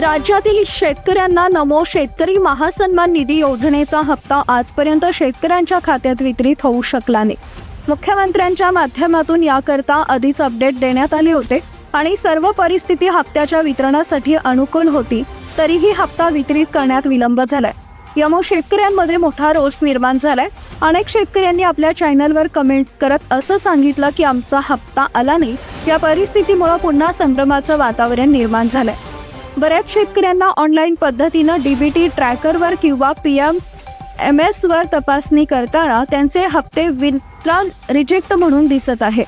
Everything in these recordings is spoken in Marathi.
राज्यातील शेतकऱ्यांना नमो शेतकरी महासन्मान निधी योजनेचा हप्ता आजपर्यंत शेतकऱ्यांच्या खात्यात वितरित होऊ शकला नाही. मुख्यमंत्र्यांच्या माध्यमातून याकरता आधीच अपडेट देण्यात आले होते आणि सर्व परिस्थिती हप्त्याच्या वितरणासाठी अनुकूल होती तरीही हप्ता वितरित करण्यात विलंब झालाय. यामुळे शेतकऱ्यांमध्ये मोठा रोष निर्माण झालाय. अनेक शेतकऱ्यांनी आपल्या चॅनलवर कमेंट्स करत असं सांगितलं की आमचा हप्ता आला नाही. या परिस्थितीमुळे पुन्हा संभ्रमाचं वातावरण निर्माण झालंय. बऱ्याच शेतकऱ्यांना ऑनलाईन पद्धतीनं डीबीटी ट्रॅकरवर किंवा पी एम एम एसवर तपासणी करताना त्यांचे हप्ते वितरण रिजेक्ट म्हणून दिसत आहे.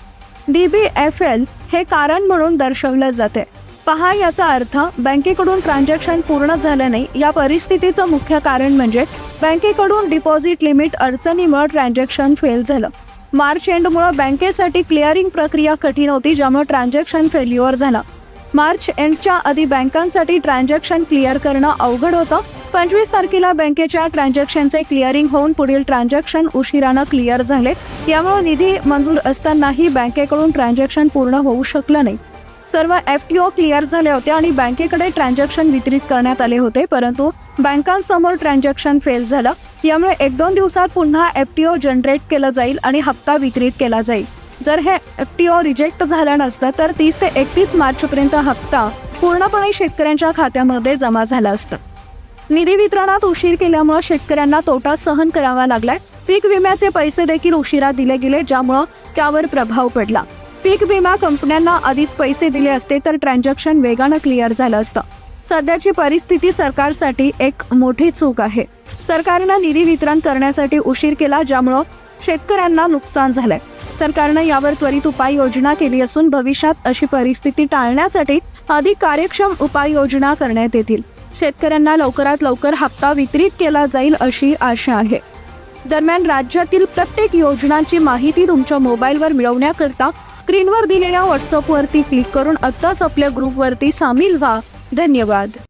डी बी एफ एल हे कारण म्हणून दर्शवलं जाते. पहा याचा अर्थ बँकेकडून ट्रान्झॅक्शन पूर्ण झालं नाही. या परिस्थितीचं मुख्य कारण म्हणजे बँकेकडून डिपॉझिट लिमिट अडचणीमुळे ट्रान्झॅक्शन फेल झालं. मार्च एंडमुळे बँकेसाठी क्लिअरिंग प्रक्रिया कठीण होती ज्यामुळे ट्रान्झॅक्शन फेल्युअर झालं. मार्च एंडच्या आधी बँकांसाठी ट्रान्झॅक्शन क्लिअर करणं अवघड होतं. पंचवीस तारखेला बँकेच्या ट्रान्झॅक्शनचे क्लिअरिंग होऊन पुढील ट्रान्झॅक्शन उशिरानं क्लिअर झाले. यामुळे निधी मंजूर असतानाही बँकेकडून ट्रान्झॅक्शन पूर्ण होऊ शकलं नाही. सर्व एफ टी ओ क्लिअर झाले होते आणि बँकेकडे ट्रान्झॅक्शन वितरित करण्यात आले होते परंतु बँकांसमोर ट्रान्झॅक्शन फेल झालं. यामुळे एक दोन दिवसात पुन्हा एफ टी ओ जनरेट केलं जाईल आणि हप्ता वितरित केला जाईल. जर हे एफ टी ओ रिजेक्ट झालं नसतं तर तीस ते एकतीस मार्चपर्यंत हप्ता पूर्णपणे शेतकऱ्यांच्या खात्यामध्ये जमा झाला असतं. निधी वितरणात उशीर केल्यामुळे शेतकऱ्यांना तोटा सहन करावा लागलाय. पीक विम्याचे पैसे देखील उशिरा दिले गेले ज्यामुळं त्यावर प्रभाव पडला. पीक विमा कंपन्यांना आधीच पैसे दिले असते तर ट्रान्झॅक्शन वेगानं क्लिअर झालं असतं. सध्याची परिस्थिती सरकारसाठी एक मोठी चूक आहे. सरकारनं निधी वितरण करण्यासाठी उशीर केला ज्यामुळं शेतकऱ्यांना नुकसान झालंय. सरकारनं यावर त्वरित उपाययोजना केली असून भविष्यात अशी परिस्थिती टाळण्यासाठी अधिक कार्यक्षम उपाययोजना करण्यात येतील. शेतकऱ्यांना लवकरात लवकर हप्ता वितरित केला जाईल अशी आशा आहे. दरम्यान राज्यातील प्रत्येक योजनांची माहिती तुमच्या मोबाईलवर मिळवण्याकरता स्क्रीनवर दिलेल्या व्हॉट्सअपवरती क्लिक करून आत्ताच आपल्या ग्रुपवरती सामील व्हा. धन्यवाद.